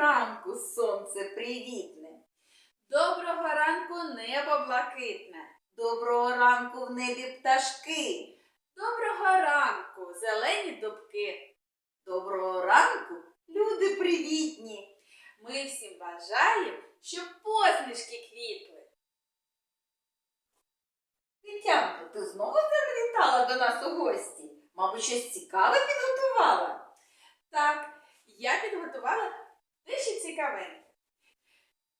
ранку, сонце привітне. Доброго ранку, небо блакитне. Доброго ранку в небі пташки. Доброго ранку, зелені дубки. Доброго ранку, люди привітні. Ми всім бажаємо, щоб посмішки квітли. Тетянко, ти знову завітала до нас у гості? Мабуть, щось цікаве підготувала. Так, я підготувала дещо цікавеньке.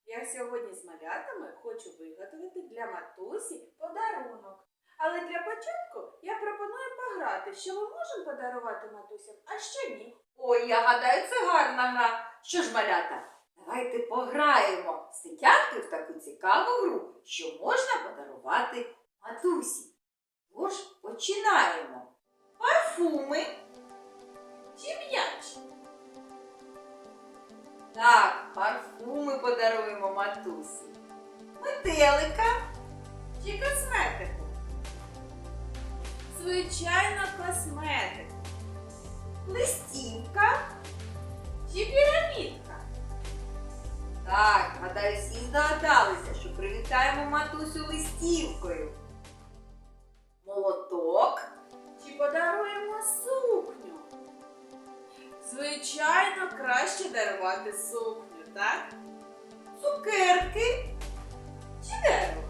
Я сьогодні з малятами хочу виготовити для матусі подарунок. Але для початку я пропоную пограти, що ми можемо подарувати матусям, а що ні. Ой, я гадаю, це гарна гра. Що ж, малята, давайте пограємо з Тетянкою в таку цікаву гру, що можна подарувати матусі. Тож починаємо. Парфуми. Чи м'яч? Так, парфуми подаруємо матусі. Метелика. Чи косметику? Звичайно, косметику. Листівка. Чи пірамідка? Так, гадаю, всі здогадалися, що привітаємо матусю листівкою. Звичайно, краще дарувати сукню, так? цукерки чи дерево?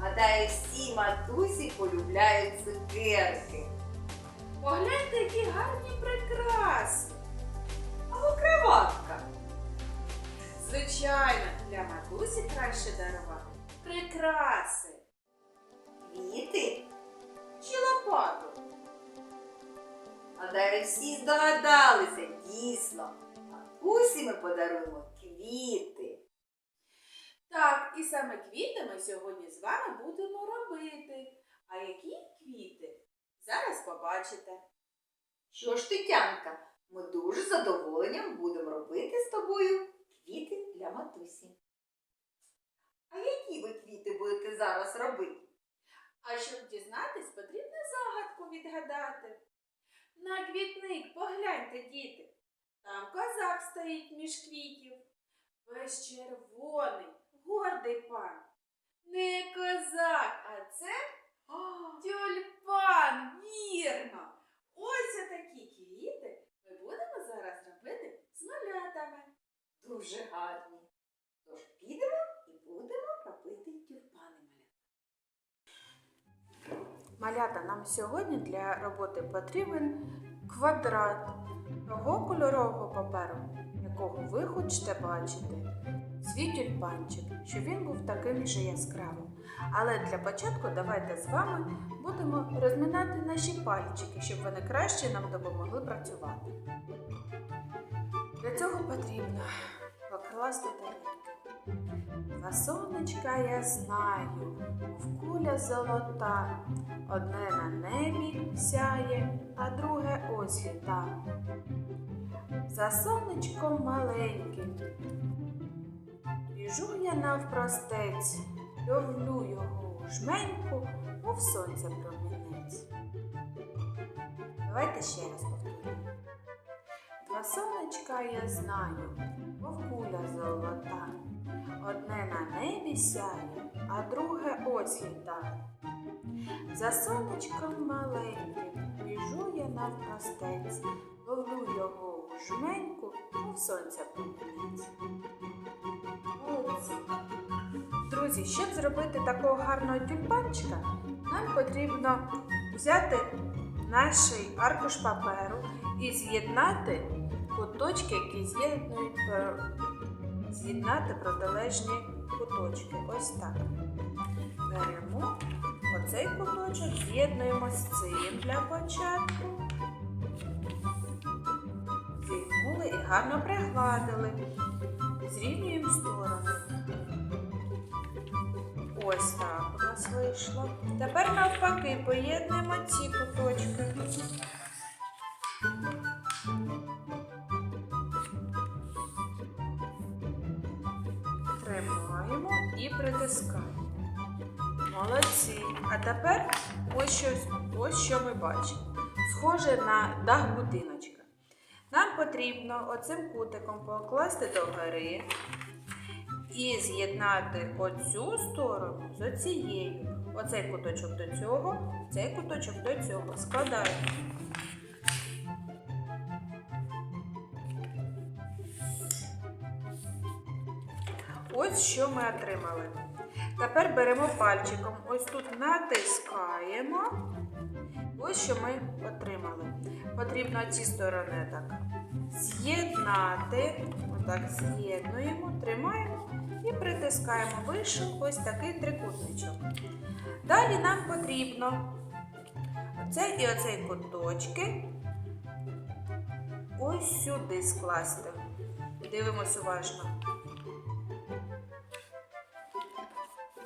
Гадаю, всі матусі полюбляють цукерки. Погляньте, які гарні прикраси. Або кроватка. Звичайно, для матусі краще дарувати прикраси. Гадаю, всі здогадалися. Дійсно. Матусі ми подаруємо квіти. Так, і саме квіти ми сьогодні з вами будемо робити. А які квіти? Зараз побачите. Що ж, Тетянка, ми дуже з задоволенням будемо робити з тобою квіти для матусі. А які ви квіти будете зараз робити? А щоб дізнатись, потрібно загадку відгадати. На квітник погляньте, діти. Там козак стоїть між квітів. Весь червоний, гордий пан. Не козак, а це тюльпан, вірно. Ось отакі квіти ми будемо зараз робити з малятами. Дуже гарні. Малята, нам сьогодні для роботи потрібен квадрат того кольорового паперу, якого ви хочете бачити. Свій тюльпанчик, щоб він був таким же яскравим. Але для початку давайте з вами будемо розминати наші пальчики, щоб вони краще нам допомогли працювати. Для цього потрібно покласти тарілки. Два сонечка я знаю, в куля золота, одне на небі сяє, а друге ось літа. За сонечком маленьким. Біжу я навпростець, ловлю його у жменьку, мов сонце промінець. Давайте ще раз повторимо. Два сонечка я знаю, мов куля золота. Одне на небі сяє, а друге ось літає. За сонечком маленьким біжу я навпростець, ловлю його у жменьку, мов сонця. Молодці! Друзі, щоб зробити такого гарного тюльпанчика, нам потрібно взяти наш аркуш паперу і з'єднати куточки, які з'єднують е, з'єднати протилежні куточки. Ось так. Беремо оцей куточок, з'єднуємо з цим для початку. Зігнули і гарно пригладили. Зрівнюємо сторони. Ось так у нас вийшло. Тепер навпаки поєднуємо ці куточки. Тепер ось що, ось що ми бачимо. Схоже на дах будиночка. Нам потрібно оцим кутиком покласти до гори і з'єднати оцю сторону з оцією. Оцей куточок до цього, цей куточок до цього. Складаємо. Ось що ми отримали. Тепер беремо пальчиком, ось тут натискаємо. Ось що ми отримали. Потрібно ці сторони так з'єднати. Отак з'єднуємо, тримаємо і притискаємо. Вийшов ось такий трикутничок. Далі нам потрібно оцей і оцей куточки ось сюди скласти. Дивимось уважно.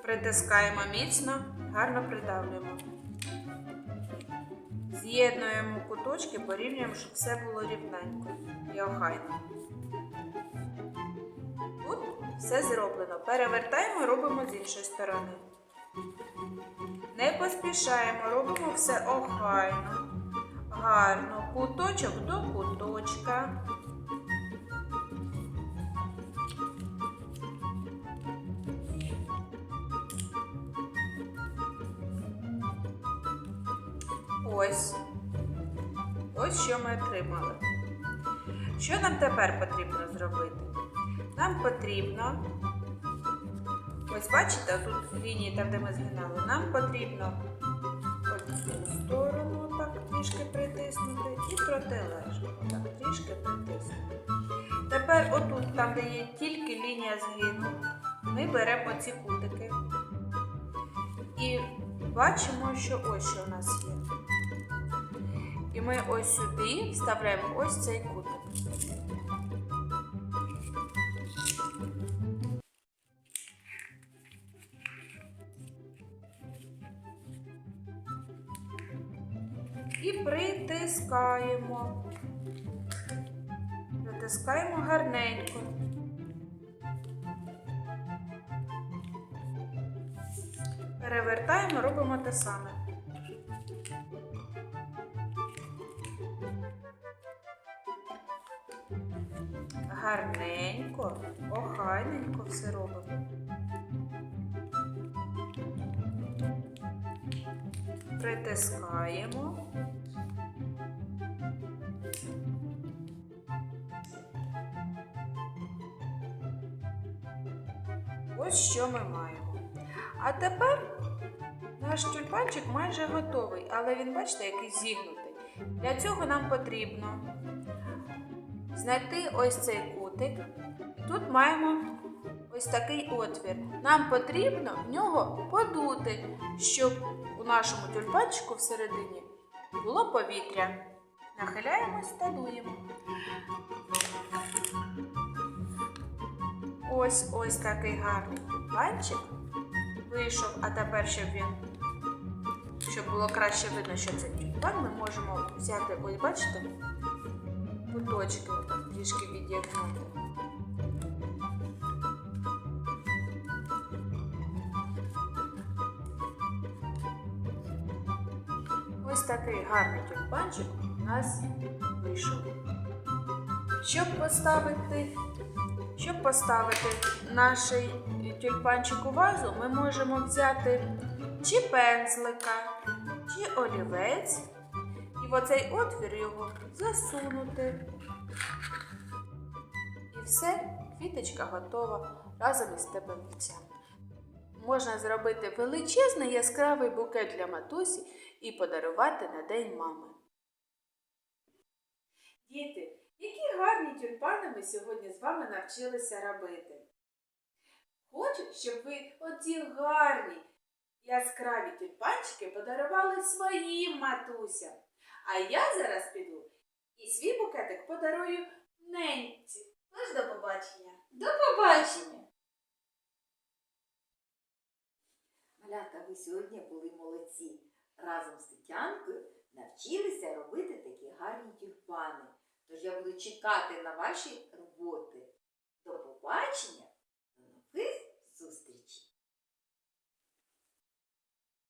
Притискаємо міцно, гарно придавлюємо. З'єднуємо куточки, порівнюємо, щоб все було рівненько і охайно. Тут все зроблено. Перевертаємо, робимо з іншої сторони. Не поспішаємо, робимо все охайно, гарно, куточок до куточка. Ось. Ось що ми отримали. Що нам тепер потрібно зробити? Нам потрібно, ось бачите, тут лінії, там, де ми згинали, нам потрібно цю сторону так трішки притиснути і протилежну. Так, трішки притиснути. Тепер отут, там, де є тільки лінія згину, ми беремо оці кутики і бачимо, що ось що у нас є. Ми ось сюди вставляємо ось цей кутик. І притискаємо. Притискаємо гарненько. Перевертаємо, робимо те саме. Гарненько, охайненько все робимо. Притискаємо. Ось що ми маємо. А тепер наш тюльпанчик майже готовий, але він, бачите, який зігнутий. Для цього нам потрібно знайти ось цей кутик. Тут маємо ось такий отвір. Нам потрібно в нього подути, щоб у нашому тюльпанчику всередині було повітря. Нахиляємось та дуємо. Ось ось такий гарний тюльпанчик вийшов, а тепер, щоб він, щоб було краще видно, що це тюльпан, ми можемо взяти, ось бачите, куточки трішки від'єднати. Ось такий гарний тюльпанчик у нас вийшов. Щоб поставити, щоб поставити наш тюльпанчик у вазу, ми можемо взяти чи пензлика, чи олівець в оцей отвір його засунути. І все, квіточка готова разом із стебельцями. Можна зробити величезний яскравий букет для матусі і подарувати на День мами. Діти, які гарні тюльпани ми сьогодні з вами навчилися робити. Хочу, щоб ви оці гарні яскраві тюльпанчики подарували своїм матусям. А я зараз піду і свій букетик подарую неньці. Тож до побачення. До побачення! Малята, ви сьогодні були молодці. Разом з Тетянкою навчилися робити такі гарні тюльпани. Тож я буду чекати на ваші роботи. До побачення, до нових зустрічей!